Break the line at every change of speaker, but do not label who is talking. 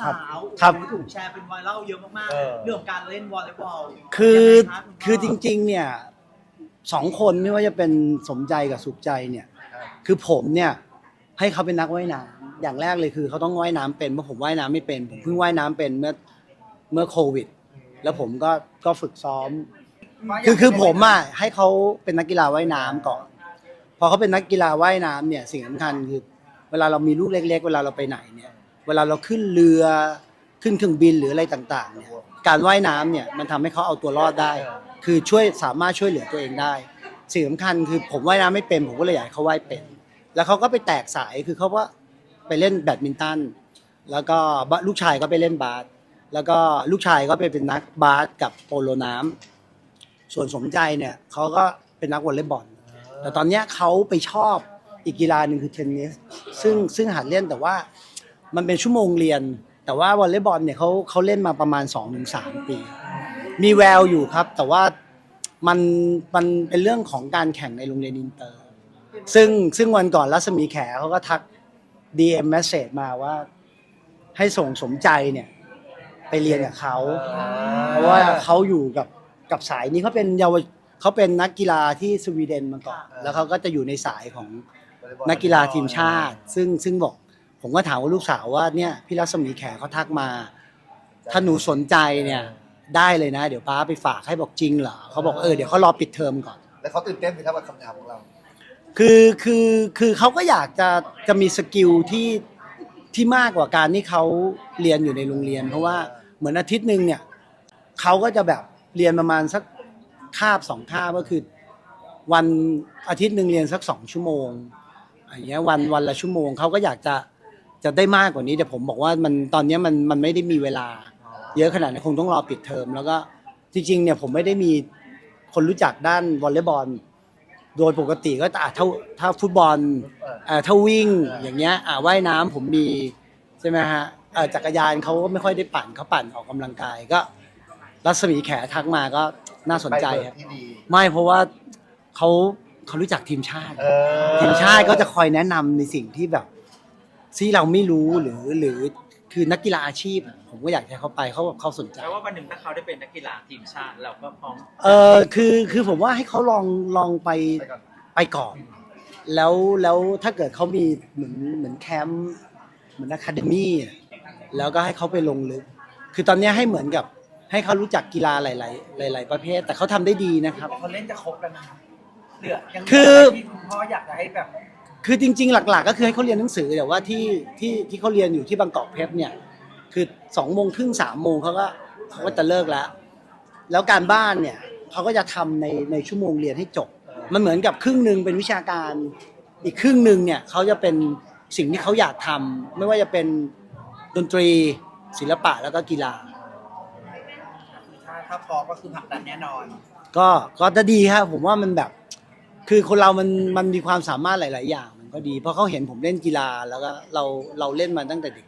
สาว
ครับ
โอ้โหถูกแชร์เป็นไวรัลเยอะมาก
เออ
ๆ เรื่องของการเล่นวอลเลย์บอล
คือ
ยังไงะณพ่
คือจริง ๆ เนี่ยสองคนไม่ว่าจะเป็นสมใจกับสุขใจเนี่ย คือผมเนี่ยให้เขาเป็นนักว่ายน้ำอย่างแรกเลยคือเขาต้องว่ายน้ำเป็นเพราะผมว่ายน้ำไม่เป็นผมเพิ่งว่ายน้ำเป็นเมื่อเมื่อโควิด แล้วผมก็ก็ฝึกซ้อม คือคือผมอะให้เขาเป็นนักกีฬาว่ายน้ำก่อน พอเขาเป็นนักกีฬาว่ายน้ำเนี่ยสิ่งสำคัญคือ เวลาเรามีลูกเล็ก ๆ เวลาเราไปไหนเนี่ย เวลาเราขึ้นเรือขึ้นเครื่องบินหรืออะไรต่างๆเนี่ยการว่ายน้ำเนี่ยมันทำให้เขาเอาตัวรอดได้ คือช่วยสามารถช่วยเหลือตัวเองได้สิ่งสำคัญคือผมว่ายน้ำไม่เป็น ผมก็เลยอยากให้เขาว่ายเป็น แล้วเขาก็ไปแตกสายคือเขาว่าไปเล่นแบดมินตันแล้วก็ลูกชายก็ไปเล่นบาสแล้วก็ลูกชายก็ไปเป็นนักบาสกับโปโลน้ำส่วนสมใจเนี่ยเขาก็เป็นนักวอลเลย์บอลแต่ตอนเนี้ยเขาไปชอบอีกกีฬาหนึ่งคือเทนนิสซึ่งซึ่งหัดเล่นแต่ว่า มันเป็นชั่วโมงเรียน แต่ว่าวอลเลย์บอลเนี่ยเขาเขาเล่นมาประมาณ2-3ปี มีแววอยู่ครับ แต่ว่ามันมันเป็นเรื่องของการแข่งในโรงเรียนอินเตอร์ ซึ่งซึ่งวันก่อนรัศมีแขเขาก็ทัก DM message มาว่า ให้ส่งสมใจเนี่ย ไปเรียนกับเขาเพราะว่าเขาอยู่กับกับสายนี้เขาเป็นเยาวเขาเป็นนักกีฬาที่สวีเดนมาก่อนแล้วเขาก็จะอยู่ในสายของนักกีฬาทีมชาติ ซึ่งซึ่งบอก ผมก็ถามว่าลูกสาวว่าเนี่ยพี่รัศมีแขเขาทักมา ถ้าหนูสนใจเนี่ยได้เลยนะ เดี๋ยวป้าไปฝากให้บอกจริงเหรอเขาบอกเออเดี๋ยวเขารอปิดเทอมก่อน
แล้วเขาตื่นเต้นไหมครับกับคำถามของเรา
คือคือคือเขาก็อยากจะจะมีสกิลที่ที่มากกว่าการที่เขาเรียนอยู่ในโรงเรียน เพราะว่าเหมือนอาทิตย์หนึ่งเนี่ยเขาก็จะแบบเรียนประมาณสักคาบสองคาบก็คือ วันอาทิตย์หนึ่งเรียนสักสองชั่วโมงอย่างเงี้ยวันวันละชั่วโมงเขาก็อยากจะ จะได้มากกว่านี้แต่ผมบอกว่ามันตอนเนี้ยมันมันไม่ได้มีเวลา เยอะขนาดนี้นคงต้องรอปิดเทอมแล้วก็จริง ๆ เนี่ยผมไม่ได้มีคนรู้จักด้านวอลเลย์บอล โดยปกติก็อะถ้าถ้าฟุตบอลเอ่อถ้าวิ่งอย่างเงี้ยอะว่ายน้ำผมมีใช่ไหมฮะเอ่อจักรยานเขาก็ไม่ค่อยได้ปั่นเขาปั่นออกกำลังกายก็ รัศมีแขทักมาก็น่าสนใจ
ไปเบิ
ครับ
กที่ดี
ไม่เพราะว่าเขาเขารู้จักทีมชาติ
เออ
ทีมชาติก็จะคอยแนะนำในสิ่งที่แบบ ที่เราไม่รู้หรือหรือคือนักกีฬาอาชีพอะผมก็อยากให้เขาไปเขาแบบเขาสนใจ
แปลว่าวันหนึ่งถ้าเขาได้เป็นนักกีฬาทีมชาติเราก็พร้อม
เออคือคือผมว่าให้เขาลองลองไป
ไปก่อน
ไปก่อน แล้วแล้วถ้าเกิดเขามีเหมือนเหมือนแคมป์เหมือนอะคาเดมี่อะแล้วก็ให้เขาไปลงลึก คือตอนเนี้ยให้เหมือนกับให้เขารู้จักกีฬาหลาย ๆ หลาย ๆ ประเภท แต่เขาทำได้ดีนะครับ
เขาเล่นจะครบแล้วนะครับเหลือยัง
คือ
ที่คุณพ่ออยากจะให้แบบ
คือจริง ๆ หลัก ๆ ก็คือให้เขาเรียนหนังสือแต่ว่าที่ที่ที่เขาเรียนอยู่ที่บางกอกเพชรเนี่ย คือสองโมงครึ่งสามโมงเขาก็เขาก็จะเลิกแล้ว แล้วการบ้านเนี่ยเขาก็จะทำในในชั่วโมงเรียนให้จบ มันเหมือนกับครึ่งหนึ่งเป็นวิชาการอีกครึ่งหนึ่งเนี่ยเขาจะเป็นสิ่งที่เขาอยากทำไม่ว่าจะเป็นดนตรีศิลปะแล้วก็กีฬา
ถ้าถ้าพร้อมก็คือผลักดันแน่นอน
ก็ก็จะดีครับผมว่ามันแบบ คือคนเรามันมันมีความสามารถหลาย ๆ อย่างมันก็ดี เพราะเขาเห็นผมเล่นกีฬาแล้วก็เราเราเล่นมาตั้งแต่เด็ก